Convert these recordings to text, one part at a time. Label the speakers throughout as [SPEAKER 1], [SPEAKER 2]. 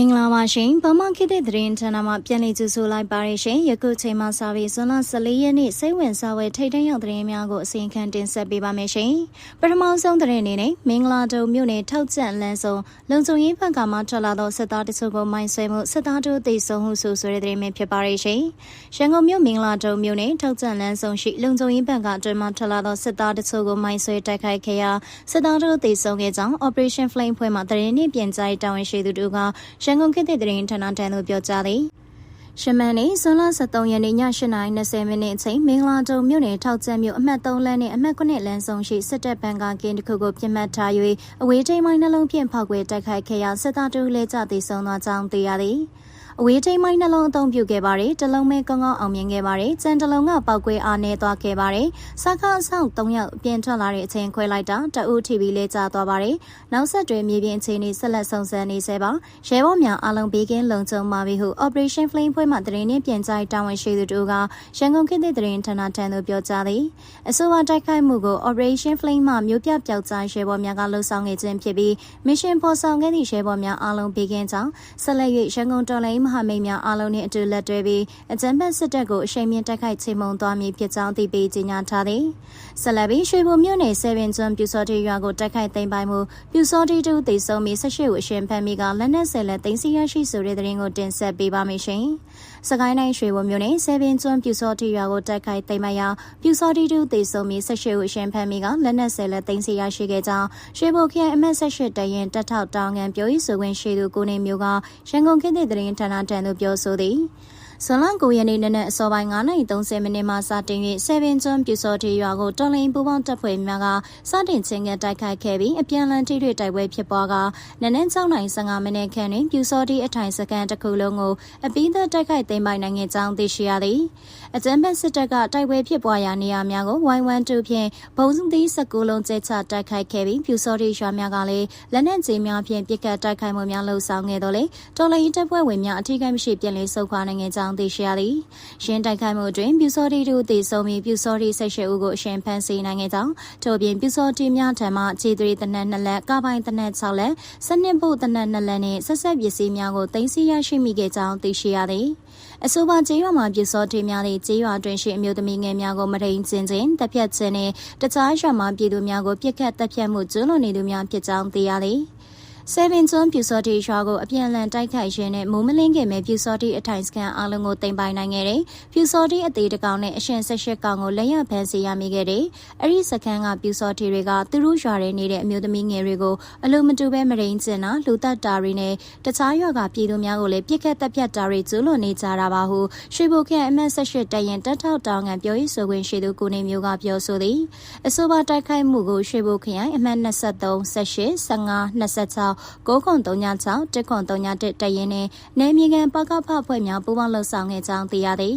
[SPEAKER 1] မင်္ဂလာပါရှင်ဗမာခေတ်တဲ့သတင်းဌာနမှာပြန်လည်ကြိုဆိုလိုက်ပါရရှင်ယခုချိန်မှာစာပြီးဇွန်လ14ရက်နေ့စိတ်ဝင်စားဖွယ်ထိတ်တန့်ရောက်သတင်းများကိုအစီအခံတင်ဆက်ပေးပါမယ်ရှင်ပထမဆုံးသတင်းအနေနဲ့မင်္ဂလာတုံမြို့နယ်ထောက်ကျန့်လန်းစုံလုံခြုံရေးဘက်ကမှထွက်လာသောစစ်သားတချို့ကိုမိုင်းဆွဲမှုစစ်သားတို့သိဆုံးမှုဆိုဆိုတဲ့သတင်းပဲဖြစ်ပါရရှင်ရန်ကုန်မြို့မင်္ဂလာတုံမြို့နယ်ထောက်ကျန့်လန်းစုံရှိလုံခြုံရေးဘက်ကအတွင်မှထွက်လာသောစစ်သားတချို့ကိုမိုင်းဆွဲတိုက်ခိုက်ခဲ့ရာစစ်သားတို့သိဆုံးခဲ့ကြောင်း Operation Flame ဖွဲ့မှသတင်းနှင့်ပြန်ကြားတာဝန်ရှိသူတို့ကရန်ကုန်ခေတ်တဲ့သတင်းဌာနတန်သို့ပြောကြားသည်ရှမန်နေဇွန်လ23ရက်နေ့ည8:20မိနစ်အချိန်မင်္ဂလာတုံမြို့နယ်ထောက်ကျန်းမြို့အမှတ်3လမ်းနဲ့အမှတ်9လမ်းဆောင်ရှိစစ်တပ်ဘန်ကာကင်းတစ်ခုကိုပြစ်မှတ်ထား၍အဝေးထိန်မိုင်းနှလုံးဖြင့်ဖောက်ခွဲတိုက်ခိုက်ခဲ့ရာစစ်သားတို့လည်းကြသည်ဆုံးသွားကြောင်းသိရသည်။ အဝေးထိန်မိုင်းနှလုံးအသုံးပြုခဲ့ပါတယ်တလုံးမဲကောင်းကောင်းအောင်မြင်ခဲ့ပါတယ်ကြံတလုံးကပောက်ကွဲအားနေသွားခဲ့ပါတယ်စကားအဆောင်၃ယောက်ပြင်ထွက်လာတဲ့အချိန်ခွဲလိုက်တာတအုပ်ထီဗီလေးကျသွားပါတယ်နောက်ဆက်တွဲမြေပြင်အခြေအနေဆက်လက်စုံစမ်းနေဆဲပါရဲဘော်များအလုံးဘေးကင်းလုံခြုံပါပြီဟု Operation Flame ဖွဲ့မှတရင်နဲ့ပြန်ကြားတာဝန်ရှိသူတို့ကရန်ကုန်ခေတ်သစ်တရင်ဌာနထံသို့ပြောကြားသည်အဆိုပါတိုက်ခိုက်မှုကို Operation Flame မှမျိုးပြပျောက်ကြားရဲဘော်များကလှုပ်ဆောင်နေခြင်းဖြစ်ပြီး Mission ပေါ်ဆောင်ခဲ့သည့်ရဲဘော်များအလုံးဘေးကင်းကြောင်းဆက်လက်၍ရန်ကုန်တော်လိုင်းမဟာမိတ်များအားလုံးနှင့်အတူလက်တွဲပြီးအကြံဖက်စစ်တပ်ကိုအရှိန်မြင့်တိုက်ခိုက်ချိန်မုံသွားမည်ဖြစ်ကြောင်းသိပေးကြေညာထားသည်။ဆက်လက်ပြီးရွှေဘုံမြို့နယ်ဆေဗင်ကျွန်းပြူစောတိရွာကိုတိုက်ခိုက်သိမ်းပိုင်မှုပြူစောတိတို့တည်ဆုံပြီးဆက်ရှိကိုအရှင်ဖမ်းမိကလက်နက်ဆယ်လက်သိမ်းဆီးရရှိဆိုတဲ့သတင်းကိုတင်ဆက်ပေးပါမယ်ရှင်။စကိုင်းတိုင်းရွှေဘုံမြို့နယ်ဆေဗင်ကျွန်းပြူစောတိရွာကိုတိုက်ခိုက်သိမ်းပိုင်ရာပြူစောတိတို့တည်ဆုံပြီးဆက်ရှိကိုအရှင်ဖမ်းမိကလက်နက်ဆယ်လက်သိမ်းဆီးရရှိခဲ့ကြောင်းရွှေဘုံခရိုင်အမတ်ဆက်ရှိတရင်တက်ထောက်တောင်းငံပြောရေးဆိုခွင့်ရှိသူကိုနေမျိုးကရန်ကုန်ခေတ်သစ်သတင်းဌာနတန်သို့ပြောဆိုသည် ဇွန်လ9ရက်နေ့နနက်အစောပိုင်း9:30မိနစ်မှစတင်၍7ကျွန်းပြူစောတီရွာကိုတော်လင်းပူပေါင်းတပ်ဖွဲ့များကစတင်ချင်းကတိုက်ခိုက်ခဲ့ပြီးအပြန်အလှန်ထိတွေ့တိုက်ပွဲဖြစ်ပွားကနနက်6:15မိနစ်ခန့်တွင်ပြူစောတီအထိုင်စကန်တစ်ခုလုံးကိုအပိသက်တိုက်ခိုက်သိမ်းပိုက်နိုင်ခဲ့ကြောင်းသိရှိရသည်အကြမ်းဖက်စစ်တပ်ကတိုက်ပွဲဖြစ်ပွားရာနေရာများကို112 ဖြင့်ဘုံသီး19လုံးကျဲချတိုက်ခိုက်ခဲ့ပြီးပြူစောတီရွာများကလည်းလက်နက်ကြီးများဖြင့်ပစ်ကတ်တိုက်ခိုက်မှုများလှုပ်ဆောင်ခဲ့တော်လေတော်လင်းတပ်ဖွဲ့ဝင်များအထူးကိမရှိပြန်လည်ဆုတ်ခွာနိုင်ခဲ့ကြောင်းသိရှိရသည်။ရှင်းတိုက်ခိုက်မှုအတွင်းပြူစောတိတို့တည်ဆုံပြီးပြူစောတိဆက်ရှိဦးကိုအရှင်ဖန်စီနိုင်ခဲ့ကြောင်းထို့ပြင်ပြူစောတိများထံမှခြေသွေးတနက်နှစ်လက်ကားပိုင်းတနက်6လက်စနစ်ဖို့တနက်2လက်နှင့်ဆက်ဆက်ပစ္စည်းများကိုတင်စီရရှိမိခဲ့ကြောင်းသိရှိရသည်။အဆိုပါကျေးရွာမှာပြစောတိများသည့်ကျေးရွာတွင်ရှိအမျိုးသမီးငယ်များကိုမထိန်ကျင်ခြင်းတပ်ဖြတ်ခြင်းနှင့်တခြားရွာမှာပြည်သူများကိုပြစ်ခတ်တပ်ဖြတ်မှုကျူးလွန်နေသူများဖြစ်ကြောင်းသိရသည်။ ဆယ်ဗင်ကျွန်းပြူစောတိရွာကိုအပြန်အလှန်တိုက်ခိုက်ရင်းနဲ့မိုးမလင်းခင်မဲ့ပြူစောတိအထိုင်စကန်အလုံးကိုတင်ပိုင်နိုင်ခဲ့တယ်။ပြူစောတိအသေးတကောင်နဲ့အရှင်ဆက်ရှစ်ကောင်ကိုလက်ရဖမ်းဆီးရမိခဲ့တယ်။အဲ့ဒီစကန်ကပြူစောတိတွေကသူတို့ရွာထဲနေတဲ့အမျိုးသမီးငယ်တွေကိုအလိုမတူပဲမရင်းကျင်တာလူသက်တာတွေနဲ့တခြားရွာကပြည်သူများကိုလည်းပြစ်ခတ်တပ်ဖြတ်တာတွေကျူးလွန်နေကြတာပါဟုရွှေဘိုခန့်အမတ်ဆက်ရှစ်တရင်တက်ထောက်တောင်ငံပြောရေးဆိုခွင့်ရှိသူကိုနေမျိုးကပြောဆိုသည်။အဆိုပါတိုက်ခိုက်မှုကိုရွှေဘိုခရိုင်အမှတ်23 18 15 26 9ခွန်36 1ခွန်31တရင်နဲ့နယ်မြေကန်ပကဖဖွဲ့များပူးပေါင်းလှုပ်ဆောင်ခဲ့ကြောင်းသိရသည်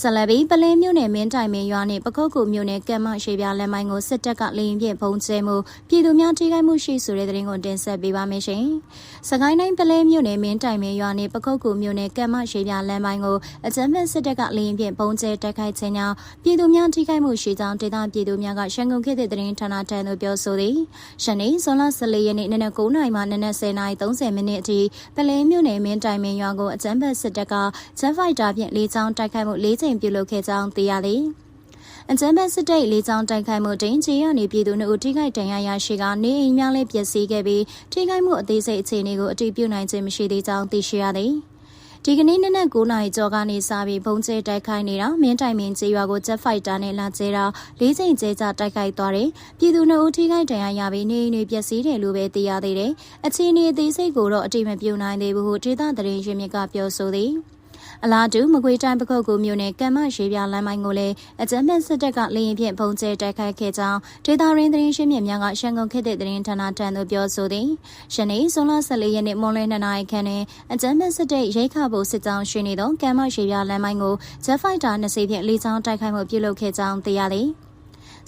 [SPEAKER 1] ဆလဘီပလင်းမြို့နယ်မင်းတိုင်မင်းရွာနှင့်ပခုတ်ကူမြို့နယ်ကမ်မရှိပြလမ်းမိုင်းကိုစစ်တပ်ကလေရင်ဖြင့်ဖုံးကျဲမှုပြည်သူများထိခိုက်မှုရှိဆိုတဲ့သတင်းကိုတင်ဆက်ပေးပါမယ်ရှင်။စကိုင်းတိုင်းပလင်းမြို့နယ်မင်းတိုင်မင်းရွာနှင့်ပခုတ်ကူမြို့နယ်ကမ်မရှိပြလမ်းမိုင်းကိုအကြမ်းဖက်စစ်တပ်ကလေရင်ဖြင့်ဖုံးကျဲတိုက်ခိုက်ခြင်းကြောင့်ပြည်သူများထိခိုက်မှုရှိကြောင်းဒေသပြည်သူများကရှန်ကုန်ခေတ်တဲ့သတင်းဌာနထံသို့ပြောဆိုသည်။ရှနေ့ဇွန်လ14ရက်နေ့နနက်9:00နာရီမှနနက်10:30မိနစ်အထိပလင်းမြို့နယ်မင်းတိုင်မင်းရွာကိုအကြမ်းဖက်စစ်တပ်ကဂျက်ဖိုက်တာဖြင့်လေကြောင်းတိုက်ခိုက်မှု၄ချိန်ပြုလုပ်ခဲ့ကြောင်းသိရသည်။အကြမ်းဖက်စစ်တပ်လေးချောင်းတိုက်ခိုက်မှုတွင်ခြေရနေပြည်သူတို့ထိခိုက်ဒဏ်ရာရရှိကနေအိမ်များလည်းပျက်စီးခဲ့ပြီးထိခိုက်မှုအသေးစိတ်အခြေအနေကိုအတည်ပြုနိုင်ခြင်းမရှိသေးကြောင်းသိရှိရသည်။ဒီကနေ့နနက်9နာရီကျော်ကနေစပြီးဘုံကျဲတိုက်ခိုက်နေတာမင်းတိုင်မင်းကျေးရွာကိုဂျက်ဖိုက်တာနဲ့လာကျဲတာလေးချိန်ကျဲကြတိုက်ခိုက်သွားတယ်ပြည်သူတို့ထိခိုက်ဒဏ်ရာရပြီးနေအိမ်တွေပျက်စီးတယ်လို့ပဲသိရသေးတယ်အခြေအနေအသေးစိတ်ကိုတော့အတိမပြုနိုင်သေးဘူးဟုဒေသသတင်းရင်းမြစ်ကပြောဆိုသည်။ အလားတူမကွေးတိုင်းပခုတ်ကူမြို့နယ်ကံမရေပြလမ်းမိုင်းကိုလည်းအကြမ်းဖက်စစ်တပ်ကလေရင်ဖြင့်ပုံကျဲတိုက်ခိုက်ခဲ့ကြောင်းဒေသရင်းသတင်းရှင်းမြစ်များကရှန်ကုန်ခေတ်တဲ့သတင်းဌာနထံသို့ပြောဆိုသည်။ယနေ့ဇွန်လ14ရက်နေ့မွန်လွဲ2နာရီခန့်တွင်အကြမ်းဖက်စစ်တပ်ရိတ်ခဖို့စစ်ကြောင်းရှိနေသောကံမရေပြလမ်းမိုင်းကိုဂျက်ဖိုက်တာနှစ်စီးဖြင့်လေကြောင်းတိုက်ခိုက်မှုပြုလုပ်ခဲ့ကြောင်းသိရသည်။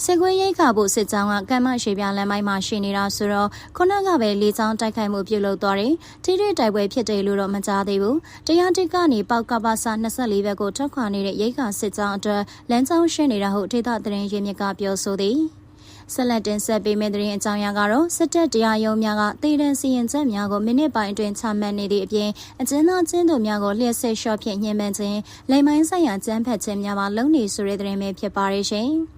[SPEAKER 1] စစ်ခွေးရိတ်ခါဖို့စစ်ကြောင်းကကမ်းမရှိပြလမ်းပိုင်းမှာရှိနေတာဆိုတော့ခုနကပဲလေကြောင်းတိုက်ခိုက်မှုပြုလုပ်သွားတယ်။ထိထိတိုက်ပွဲဖြစ်တယ်လို့တော့မကြားသေးဘူး။တရားတိကနေပေါက်ကပါစာ24ဘက်ကိုထွက်ခွာနေတဲ့ရိတ်ခါစစ်ကြောင်းအတွက်လမ်းကြောင်းရှင်းနေတာဟုတ်ဒေသသတင်းရင်းမြစ်ကပြောဆိုသည်။ဆက်လက်တင်ဆက်ပေးမယ့်သတင်းအကြောင်းအရာကတော့စစ်တပ်တရားရုံးများကတေတံစီရင်ချက်များကိုမိနစ်ပိုင်းအတွင်းချမှတ်နေသည့်အပြင်အကျဉ်းသားကျင်းသူများကိုလျှက်စစ်ရှော့ဖြင့်ညှဉ်းပန်းခြင်းလိမ်မိုင်းဆိုင်ရာကြမ်းဖက်ခြင်းများပါလုပ်နေဆိုတဲ့သတင်းပဲဖြစ်ပါရဲ့ရှင်။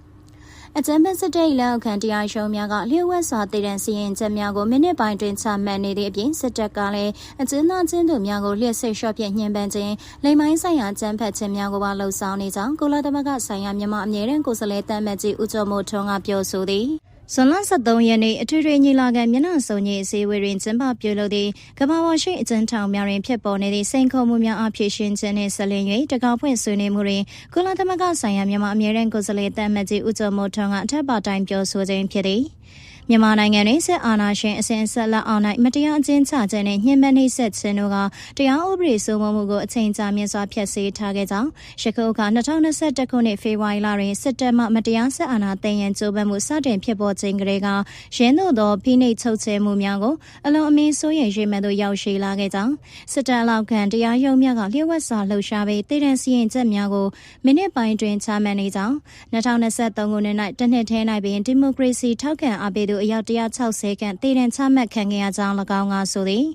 [SPEAKER 1] အကြံပေးစစ်တပ်လက်အောက်ခံတရားရုံးများကလျှို့ဝှက်စွာတည်တံစီရင်ချက်များကိုမိနစ်ပိုင်းတွင်ချမှတ်နေသည့်အပြင်စစ်တပ်ကလည်းအကျဉ်းသားချင်းသူများကိုလျှက်စစ်လျှော့ဖြင့်ညှဉ်းပန်းခြင်းလိမ်မိုင်းဆိုင်ရာကြမ်းဖက်ခြင်းများကိုပါလှုံ့ဆော်နေကြောင်းကုလသမဂ္ဂဆိုင်ရာမြန်မာအမြဲတမ်းကိုယ်စားလှယ်တမ်းမတ်ကြီးဦးကျော်မိုးထွန်းကပြောဆိုသည် ဇွန်လ23ရက်နေ့အထွေထွေညီလာခံမျက်နှာစုံကြီးအစည်းအဝေးတွင်ကျင်းပပြုလုပ်သည့်ကမ္ဘာပေါ်ရှိအကျဉ်းထောင်များတွင်ဖြစ်ပေါ်နေသည့်စိန်ခေါ်မှုများအဖြစ်ရှင်ခြင်းနှင့်ဆက်လျင်၍တကောက်ဖွင့်ဆွေးနွေးမှုတွင်ကုလသမဂ္ဂဆိုင်ရာမြန်မာအမြဲတမ်းကိုယ်စားလှယ်တမ်းမတ်ကြီးဦးကျော်မိုးထွန်းကအထက်ပါတိုင်းပြောဆိုခြင်းဖြစ်သည်။ မြန်မာနိုင်ငံတွင်စစ်အာဏာရှင်အစဉ်ဆက်လက်အောင်၌မတရားအကျဉ်းချခြင်းနဲ့ညှဉ်းပန်းနှိပ်စက်ခြင်းတို့ကတရားဥပဒေစိုးမိုးမှုကိုအချိန်ကြာမြင့်စွာဖျက်ဆီးထားခဲ့ကြောင်းယခုအခါ2021ခုနှစ်ဖေဖော်ဝါရီလတွင်စစ်တပ်မှမတရားစစ်အာဏာသိမ်းရန်ကြိုးပမ်းမှုစတင်ဖြစ်ပေါ်ခြင်းကလေးကရင်းတို့သောဖိနှိပ်ချုပ်ချယ်မှုများကိုအလွန်အမင်းစိုးရိမ်ရွှေမှန်သို့ရောက်ရှိလာခဲ့ကြောင်းစစ်တပ်အလောက်ခံတရားရုံးများကလျှို့ဝှက်စွာလှုပ်ရှားပြီးတည်တံစီရင်ချက်များကိုမိနစ်ပိုင်းတွင်ချမှတ်နေကြောင်း2023ခုနှစ်၌တနှစ်ထဲ၌ပင်ဒီမိုကရေစီထောက်ခံအားပေးသူအယောက်160 10ခန့်တည်တံချမှတ်ခံခဲ့ရကြောင်း၎င်းကဆိုသည်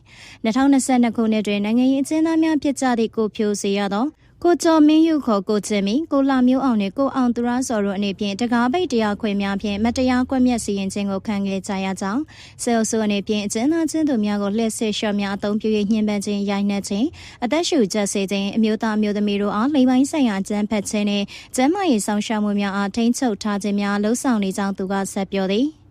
[SPEAKER 1] 2022ခုနှစ်တွင်နိုင်ငံရေးအကျဉ်းသားများဖြစ်ကြသည့်ကိုဖြိုးစီရသောကိုကျော်မင်းယူခေါ်ကိုချင်မီကိုလာမျိုးအောင်နဲ့ကိုအောင်သူရစော်တို့အနေဖြင့်တကားပိတ်တရားခွေများဖြင့်မတရားကွက်မြက်စီရင်ခြင်းကိုခံခဲ့ကြရကြောင်းဆဲလ်ဆိုအနေဖြင့်အကျဉ်းသားချင်းသူများကိုလှည့်စစ်ရှော့များအသုံးပြု၍ညှဉ်းပန်းခြင်းရိုက်နှက်ခြင်းအသက်ရှူကျစေခြင်းအမျိုးသားအမျိုးသမီးတို့အားလိမ်ပိုင်းဆိုင်ရာကျန်းဖက်ခြင်းနဲ့ကျန်းမာရေးဆောင်ရှားမှုများအားထိန်းချုပ်ထားခြင်းများလှုံ့ဆော်နေကြောင်းသူကဆက်ပြောသည်။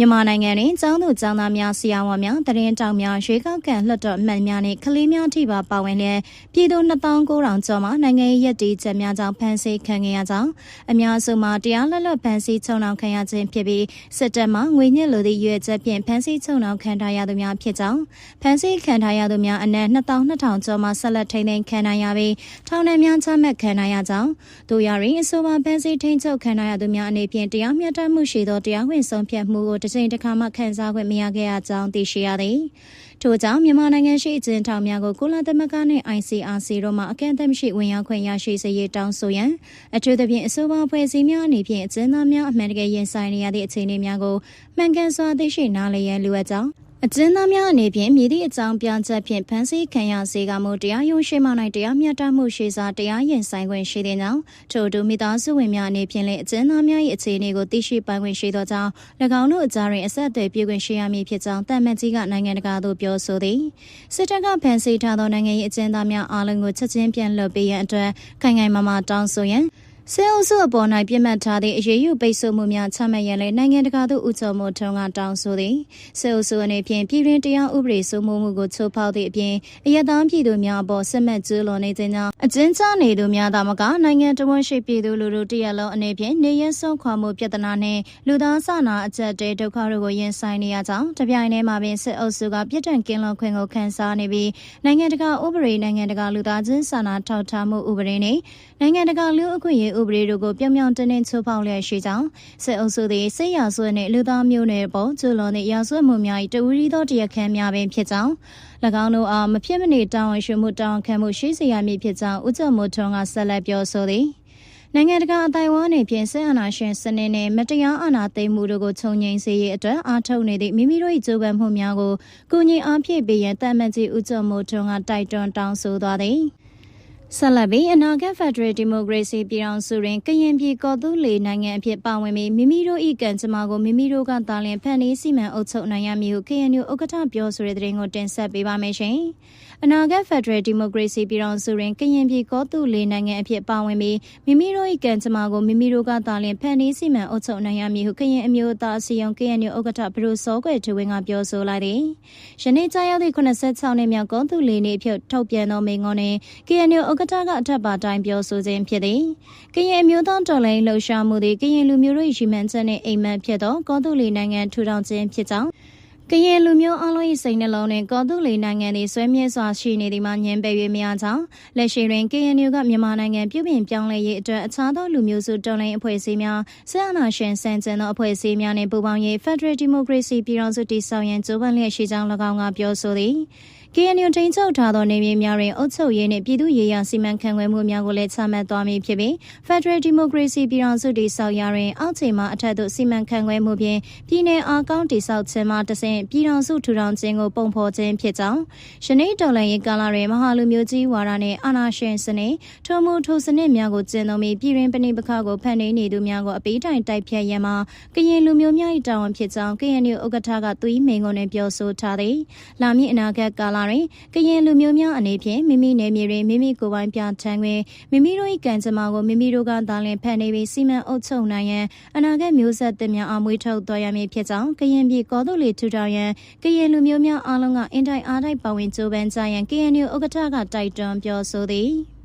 [SPEAKER 1] မြန်မာနိုင်ငံတွင်ကျောင်းသူကျောင်းသားများဆရာဝန်များတရင်တောင်များရွေးကောက်ခံလွှတ်တော်အမတ်များနှင့်ကလေးများထိပါပါဝင်လျက်ပြည်သူ2900ကျော်မှနိုင်ငံရေးရည်တည်ချက်များကြောင့်ဖမ်းဆီးခံခဲ့ရကြောင်းအများစုမှာတရားလွတ်လပ်ဖမ်းဆီးချုံနှောင်ခံရခြင်းဖြစ်ပြီးစစ်တပ်မှငွေညှစ်လိုသည့်ရွေးချက်ဖြင့်ဖမ်းဆီးချုံနှောင်ခံထားရသူများဖြစ်ကြောင်းဖမ်းဆီးခံထားရသူများအနက်2200ကျော်မှဆက်လက်ထိန်းသိမ်းခံထားရပြီးထောင်ထဲများချမှတ်ခံထားရကြောင်းတို့ရရင်အဆိုပါဖမ်းဆီးထိန်းချုပ်ခံထားရသူများအနေဖြင့်တရားမျှတမှုရှိသောတရားဝင်ဆုံးဖြတ်မှုကိုတစ်ချိန်တစ်ခါမှခံစားခွင့်မရခဲ့ရကြောင်းသိရှိရသည်။ထို့ကြောင့်မြန်မာနိုင်ငံရှိအကျဉ်းထောင်များကိုကုလသမဂ္ဂနှင့် ICRC တို့မှအကန့်အသတ်မရှိဝင်ရောက်ခွင့်ရရှိစေရေးတောင်းဆိုရန်အထူးသဖြင့်အဆိုပါဖွဲ့စည်းများအနေဖြင့်အကျဉ်းသားများအမှန်တကယ်ရင်ဆိုင်နေရသည့်အခြေအနေများကိုမှန်ကန်စွာသိရှိနားလည်ရန်လိုအပ်ကြောင်း အကျဉ်းသားများအနေဖြင့်မြည်သည့်အကြောင်းပြချက်ဖြင့်ဖမ်းဆီးခံရစေကမှုတရားရုံးရှိမှ၌တရားမျှတမှုရှိစွာတရားရင်ဆိုင်ခွင့်ရှိတဲ့ကြောင့်ထို့တူမိသားစုဝင်များအနေဖြင့်လည်းအကျဉ်းသားများ၏အခြေအနေကိုသိရှိပိုင်ခွင့်ရှိသောကြောင့်၎င်းတို့အကြားတွင်အဆက်အသွယ်ပြုခွင့်ရှိရမည်ဖြစ်ကြောင်းတမန်ကြီးကနိုင်ငံတကာသို့ပြောဆိုသည်စစ်တပ်ကဖမ်းဆီးထားသောနိုင်ငံ၏အကျဉ်းသားများအားလုံးကိုချက်ချင်းပြန်လွှတ်ပေးရန်အတွက်ခိုင်ခိုင်မာမာတောင်းဆိုရန် ဆဲအုပ်စုအပေါ်၌ပြစ်မှတ်ထားသည့်အရေးယူပိတ်ဆို့မှုများချမှတ်ရန်လည်းနိုင်ငံတကာသို့ဥချုံမှုထုံးကတောင်းဆိုသည်ဆဲအုပ်စုအနေဖြင့်ပြည်တွင်းတရားဥပဒေစိုးမိုးမှုကိုချိုးဖောက်သည့်အပြင်အယက်သားပြည်သူများအပေါ်စစ်မှတ်ကျူးလွန်နေခြင်းကြောင့်အကျဉ်းချနေသူများသာမကနိုင်ငံတော်ဝန်ရှိပြည်သူလူထုတရက်လုံးအနေဖြင့်နေရဆုံးခွာမှုပြဿနာနှင့်လူသားစာနာအကျပ်တဲဒုက္ခတို့ကိုရင်ဆိုင်နေရကြောင်းတပြိုင်တည်းမှာပင်စစ်အုပ်စုကပြစ်ဒဏ်ကင်းလွန်ခွင့်ကိုခံစားနေပြီးနိုင်ငံတကာဥပဒေနိုင်ငံတကာလူသားချင်းစာနာထောက်ထားမှုဥပဒေနှင့်နိုင်ငံတကာလူအခွင့်အရေးဥပဒေတို့ကိုပြောင်ပြောင်တင်းတင်းချိုးဖောက်လျက်ရှိကြောင်းစစ်အုပ်စုသည်စစ်ရာဇဝတ်နှင့်လူသားမျိုးနွယ်ပေါ်ကျူးလွန်သည့်ရာဇဝတ်မှုများ၏တဝူရီသောတရားခံများပင်ဖြစ်ကြောင်း၎င်းတို့အားမဖြစ်မနေတောင်းဝန်ရှိမှုတောင်းခံမှုရှိစေရမည်ဖြစ်ကြောင်းဦးကျော်မိုးထွန်းကဆက်လက်ပြောဆိုသည်နိုင်ငံတကာအတိုင်းအဝန်းနေဖြင့်စစ်အာဏာရှင်စနစ်နဲ့မတရားအာဏာသိမ်းမှုတို့ကိုခြုံငိမ့်စေရေးအတွက်အားထုတ်နေသည့်မိမိတို့၏ကြိုးပမ်းမှုများကိုကူညီအားဖြည့်ပေးရန်တမန်ကြီးဦးကျော်မိုးထွန်းကတိုက်တွန်းတောင်းဆိုသွားသည်။ ဆက်လက်ပြီးအနာဂတ်ဖက်ဒရယ်ဒီမိုကရေစီပြည်အောင်စုတွင်ကရင်ပြည်ကော်သူလေနိုင်ငံအဖြစ်ပါဝင်ပြီးမိမိတို့၏ကံကြမ္မာကိုမိမိတို့ကသာလျှင်ဖန်တီးစီမံအုပ်ချုပ်နိုင်ရမည်ဟု KNU ဥက္ကဋ္ဌပြောဆိုတဲ့တဲ့ရင်ကိုတင်ဆက်ပေးပါမယ်ရှင်။အနာဂတ်ဖက်ဒရယ်ဒီမိုကရေစီပြည်တော်စုတွင်ကရင်ပြည်ကောသူလေးနိုင်ငံအဖြစ်ပါဝင်ပြီးမိမိတို့၏ကံကြမ္မာကိုမိမိတို့ကသာလျှင်ဖန်တီးစီမံအုပ်ချုပ်နိုင်ရမည်ဟုကရင်အမျိုးသားအစည်းအရုံး KNU ဥက္ကဋ္ဌဘရူစောကွယ်ထဝင်းကပြောဆိုလိုက်သည်။ယနေ့ကြာရောက်သည့်86နှစ်မြောက်ကောသူလေးနေ့ဖြစ်ထုတ်ပြန်သောမိန့်ခွန်းတွင် KNU ဥက္ကဋ္ဌကအထက်ပါတိုင်းပြောဆိုခြင်းဖြစ်သည်။ကရင်အမျိုးသားတော်လှန်လှုပ်ရှားမှုသည်ကရင်လူမျိုးတို့ရည်မှန်းချက်နှင့်အိမ်မက်ဖြစ်သောကောသူလေးနိုင်ငံထူထောင်ခြင်းဖြစ်ကြောင်း ကရင်လူမျိုးအလုံး၏စိတ်နှလုံးတွင်ကော်တူလီနိုင်ငံသည်ဆွဲမြဲစွာရှိနေသည်မှာညင်ပယ်၍မရကြောင်းလက်ရှိတွင် KNU ကမြန်မာနိုင်ငံပြုပြင်ပြောင်းလဲရေးအတွက်အခြားသောလူမျိုးစုတော်လှန်အဖွဲ့အစည်းများဆရာနာရှင်စံကျင်သောအဖွဲ့အစည်းများနှင့်ပူးပေါင်း၍ Federal Democracy ပြည်ထောင်စုတည်ဆောက်ရန်ကြိုးပမ်းလျက်ရှိကြောင်း၎င်းကပြောဆိုသည် KNU ထိန်းချုပ်ထားသောနေမြေများတွင်အုပ်ချုပ်ရေးနှင့်ပြည်သူ့ရေးရာစီမံခန့်ခွဲမှုများကိုလည်းချမှတ်သွားမည်ဖြစ်ပြီး Federal Democracy ပြည်ထောင်စုတည်ဆောက်ရာတွင်အောက်ခြေမှအထက်သို့စီမံခန့်ခွဲမှုဖြင့်ပြည်내အားကောင်းတည်ဆောက်ခြင်းမှတဆင့်ပြည်ထောင်စုထူထောင်ခြင်းကိုပုံဖော်ခြင်းဖြစ်ကြောင်းယနေ့တော်လှန်ရေးကာလတွင်မဟာလူမျိုးကြီးဝါဒနှင့်အာဏာရှင်စနစ်ထိုမှုထိုစနစ်များကိုကျင့်သုံးပြီးပြည်တွင်ပဏိပခကိုဖန်တီးနေသူများကိုအပိတိုင်တိုက်ဖြတ်ရန်မှာကရင်လူမျိုးများ၏တာဝန်ဖြစ်ကြောင်း KNU ဥက္ကဋ္ဌကသူ၏မိန့်ခွန်းတွင်ပြောဆိုထားသည်လာမည့်အနာဂတ်ကာလတွင်ကရင်လူမျိုးများအနေဖြင့်မိမိနယ်မြေတွင်မိမိကိုယ်ပိုင်ပြဋ္ဌာန်းခွင့်မိမိတို့၏ကံကြမ္မာကိုမိမိတို့ကသာလျှင်ဖန်တီးပြီးစီမံအုပ်ချုပ်နိုင်ရန်အနာဂတ်မျိုးဆက်သစ်များအားမွေးထုတ်သွားရမည်ဖြစ်ကြောင်းကရင်ပြည်ကောသို့လေထူထောင်ရန်ကရင်လူမျိုးများအားလုံးကအင်တိုင်းအားတိုင်းပါဝင်ကြိုးပမ်းကြရန် KNU ဥက္ကဋ္ဌကတိုက်တွန်းပြောဆိုသည်